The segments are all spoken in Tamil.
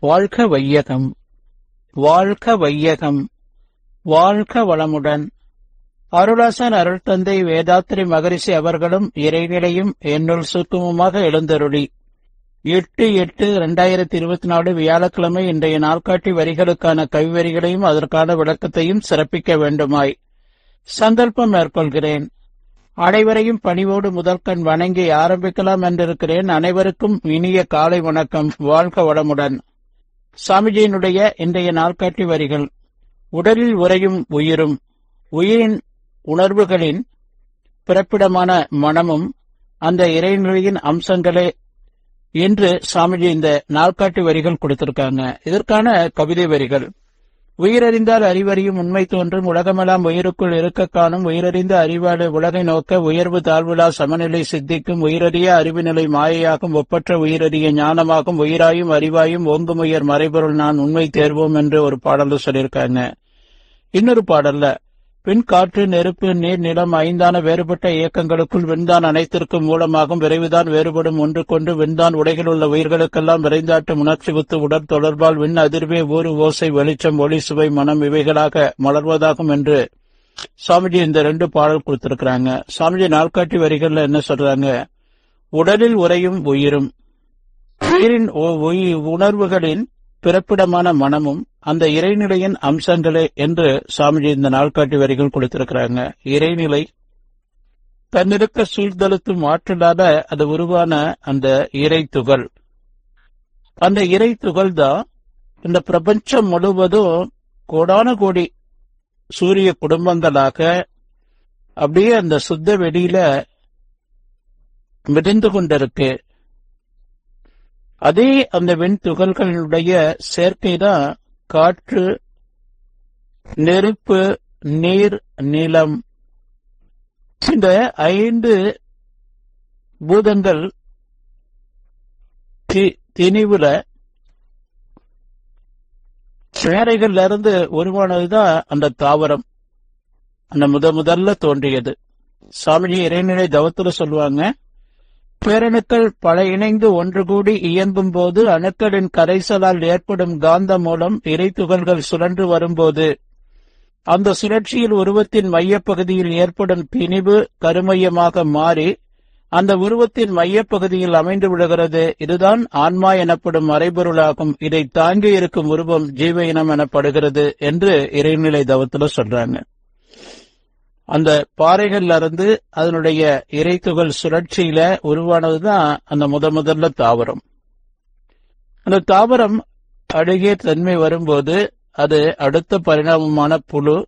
வாழ்க வையகம் வாழ்க வையகம் வாழ்க வளமுடன். அருளாசன் அருள் தந்தை வேதாத்திரி மகரிஷி அவர்களும் இறைநிலையும் என்னுள் சுத்தமுமாக எழுந்தருளி. எட்டு எட்டு இரண்டாயிரத்தி இருபத்தி நாலு வியாழக்கிழமை இன்றைய நாள்காட்டி வரிகளுக்கான கவிவரிகளையும் அதற்கான விளக்கத்தையும் சிறப்பிக்க வேண்டுமாய். சந்தர்ப்பம் மேற்கொள்கிறேன். அனைவரையும் பணிவோடு முதற்கண் வணங்கி ஆரம்பிக்கலாம் என்றிருக்கிறேன். அனைவருக்கும் இனிய காலை வணக்கம். வாழ்க வளமுடன். சாமிஜியினுடைய இன்றைய நாள்காட்டி வரிகள் உடலில் உறையும் உயிரும் உயிரின் உணர்வுகளின் பிறப்பிடமான மனமும் அந்த இறைநிலையின் அம்சங்களே என்று சாமிஜி இந்த நாள்காட்டி வரிகள் கொடுத்திருக்காங்க. இதற்கான கவிதை வரிகள். உயிரறிந்தால் அறிவறியும் உண்மை தோன்றும் உலகமெல்லாம் உயிருக்குள் இருக்க காணும். உயிரறிந்த அறிவாடு உலகை நோக்க உயர்வு தாழ்வுலா சமநிலை சித்திக்கும். உயிரறிய அறிவுநிலை மாயையாகும் ஒப்பற்ற உயிரறிய ஞானமாகும். உயிராயும் அறிவாயும் ஓங்கும் உயர் மறைபொருள் நான் உண்மை தேர்வோம் என்று ஒரு பாடல்ல சொல்லியிருக்காங்க. இன்னொரு பாடல்ல பின் காற்று நெருப்பு நீர் நிலம் ஐந்தான வேறுபட்ட இயக்கங்களுக்குள் விண்தான் அனைத்திற்கும் மூலமாகும் விரைவுதான் வேறுபடும் ஒன்று கொண்டு விண்தான் உலகில் உள்ள உயிர்களுக்கெல்லாம் விரைந்தாட்டும் உணர்ச்சி குத்து உடற் தொடர்பால் விண் அதிர்வே ஊறு ஓசை வெளிச்சம் ஒளி சுவை மனம் இவைகளாக மலர்வதாகும் என்று சாமிஜி இந்த ரெண்டு பாடல் கொடுத்திருக்கிறாங்க. சாமிஜி நாள்காட்டி வரிகள்ல என்ன சொல்றாங்க? உடலில் உறையும் உயிரும் உயிரின் உணர்வுகளின் பிறப்பிடமான மனமும் அந்த இறைநிலையின் அம்சங்களே என்று சாமிஜி இந்த நாள்காட்டி வரிகள் கொடுத்திருக்கிறாங்க. இறைநிலை தன்னிருக்க சூழ்தலுத்தும் ஆற்றலால அது உருவான அந்த இறை துகள் அந்த இறை துகள் தான் இந்த பிரபஞ்சம் முழுவதும் கோடான கோடி சூரிய குடும்பங்களாக அப்படியே அந்த சுத்த வெளியில மிதந்து கொண்டிருக்கு. அதே அந்த வெண்துகள்களினுடைய சேர்க்கை தான் காற்று நெருப்பு நீர் நிலம். இந்த ஐந்து பூதங்கள் தி- திணிவுல சேரைகள்ல இருந்து உருவானதுதான் அந்த தாவரம். அந்த முத முதல்ல தோன்றியது. சாமிஜி இறைநிலை தவத்துல சொல்லுவாங்க பேரணுக்கள் பல இணைந்து ஒன்று கூடி இயங்கும் போது அணுக்களின் கரைசலால் ஏற்படும் காந்த மூலம் இறை துகள்கள் சுழன்று வரும்போது அந்த சுழற்சியில் உருவத்தின் மையப்பகுதியில் ஏற்படும் பிணிவு கருமையமாக மாறி அந்த உருவத்தின் மையப்பகுதியில் அமைந்து விடுகிறது இதுதான் ஆன்மா எனப்படும் மறைபொருளாகும். இதை தாங்கி இருக்கும் உருவம் ஜீவ இனம் எனப்படுகிறது என்று இறைநிலை தவத்துல சொல்றாங்க. அந்த பாறைகள்ல இருந்து அதனுடைய இறைத்துகள் சுழற்சியில உருவானதுதான் அந்த முத முதல்ல தாவரம். அந்த தாவரம் அழுகிய தன்மை வரும்போது அது அடுத்த பரிணாமமான புழு.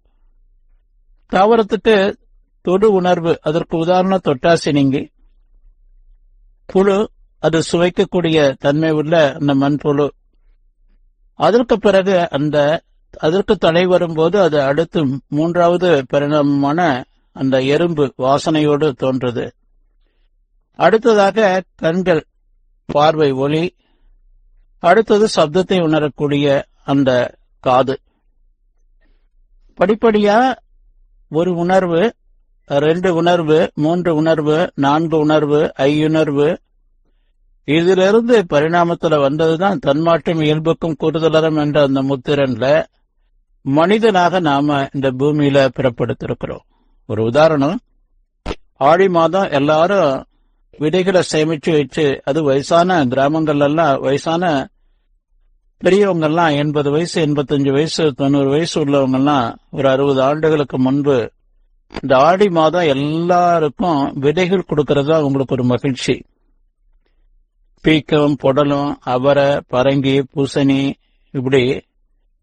தாவரத்துக்கு தொடு உணர்வு அதற்கு உதாரணம் தொட்டாசினிங்கி புழு அது சுவைக்கக்கூடிய தன்மை உள்ள அந்த மண்புழு. அதற்கு பிறகு அந்த அதற்கு தடை வரும்போது அது அடுத்து மூன்றாவது பரிணாமமான அந்த எறும்பு வாசனையோடு தோன்றது. அடுத்ததாக கண்கள் பார்வை ஒளி. அடுத்தது சப்தத்தை உணரக்கூடிய அந்த காது. படிப்படியா ஒரு உணர்வு ரெண்டு உணர்வு மூன்று உணர்வு நான்கு உணர்வு ஐயுணர்வு இதிலிருந்து பரிணாமத்துல வந்ததுதான் தன்மாற்றம் இயல்புக்கும் கூடுதலரம் என்ற அந்த முத்திரன்ல மனிதனாக நாம இந்த பூமியில பிறப்படுத்திருக்கிறோம். ஒரு உதாரணம் ஆடி மாதம் எல்லாரும் விதைகளை சேமிச்சு வச்சு அது வயசான கிராமங்கள்ல எல்லாம் வயசான பெரியவங்க எல்லாம் எண்பது வயசு எண்பத்தஞ்சு வயசு தொண்ணூறு வயசு உள்ளவங்க எல்லாம் ஒரு அறுபது ஆண்டுகளுக்கு முன்பு இந்த ஆடி மாதம் எல்லாருக்கும் விதைகள் கொடுக்கறது அவங்களுக்கு ஒரு மகிழ்ச்சி. பீக்கம் புடலும் அவரை பரங்கி பூசணி இப்படி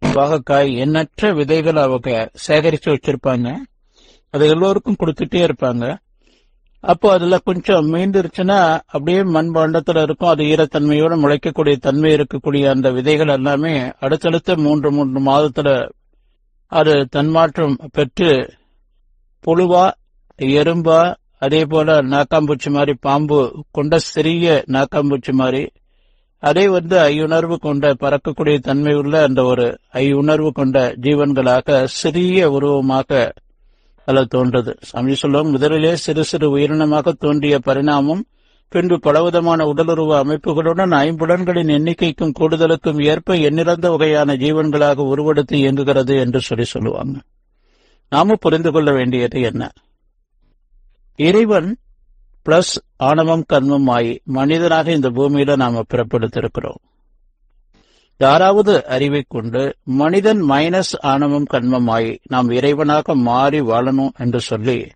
பாகக்காய் எண்ணற்ற விதைகள் அவங்க சேகரிச்சு வச்சிருப்பாங்க. அது எல்லோருக்கும் கொடுத்துட்டே இருப்பாங்க. அப்போ அதுல கொஞ்சம் மீந்துருச்சுன்னா அப்படியே மண் பாண்டத்துல இருக்கும். அது ஈரத்தன்மையோட முளைக்கக்கூடிய தன்மை இருக்கக்கூடிய அந்த விதைகள் எல்லாமே அடுத்தடுத்த மூன்று மூன்று மாதத்துல அது தன்மாற்றம் பெற்று புழுவா எறும்பா அதே போல நாக்காம்பூச்சி மாதிரி பாம்பு கொண்ட சிறிய நாக்காம்பூச்சி மாதிரி அதை வந்து ஐயுணர்வு கொண்ட பறக்கக்கூடிய தன்மை உள்ள அந்த ஒரு ஐயுணர்வு கொண்ட ஜீவன்களாக சிறிய உருவமாக அதில் தோன்றது. சாமி சொல்லும் முதலிலே சிறு சிறு உயிரினமாக தோன்றிய பரிணாமம் பின்பு பலவிதமான உடலுறவு அமைப்புகளுடன் ஐம்புலன்களின் எண்ணிக்கைக்கும் கூடுதலுக்கும் ஏற்ப எண்ணிறந்த வகையான ஜீவன்களாக உருவெடுத்து இயங்குகிறது என்று சொல்லி சொல்லுவாங்க. நாமும் புரிந்து கொள்ள வேண்டியது என்ன? இறைவன் பிளஸ் ஆணவம் கண்மம் ஆயி மனிதனாக இந்த பூமியில நாம பிறப்பெடுத்திருக்கிறோம். யாராவது அறிவை கொண்டு மனிதன் மைனஸ் ஆணவம் கண்மம் நாம் இறைவனாக மாறி வாழணும் என்று சொல்லி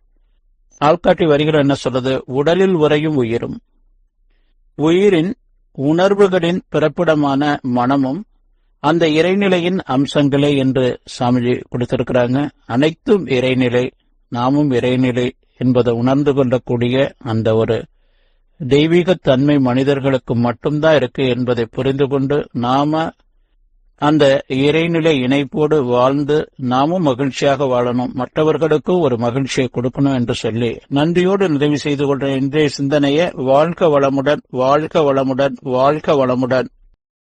ஆள்காட்டி வரிகள் என்ன சொல்றது? உடலில் உறையும் உயிரும். உயிரின் உணர்வுகளின் பிறப்பிடமான மனமும் அந்த இறைநிலையின் அம்சங்களே என்று சாமிஜி கொடுத்திருக்கிறாங்க. அனைத்தும் இறைநிலை நாமும் இறைநிலை என்பதை உணர்ந்து கொள்ளக்கூடிய அந்த ஒரு தெய்வீகத்தன்மை மனிதர்களுக்கு மட்டும்தான் இருக்கு என்பதை புரிந்து கொண்டு நாம அந்த இறைநிலை இணைப்போடு வாழ்ந்து நாமும் மகிழ்ச்சியாக வாழணும். மற்றவர்களுக்கும் ஒரு மகிழ்ச்சியை கொடுக்கணும் என்று சொல்லி நன்றியோடு நிறைவு செய்து கொள்ற இன்றைய சிந்தனையை வாழ்க வளமுடன் வாழ்க வளமுடன் வாழ்க வளமுடன்.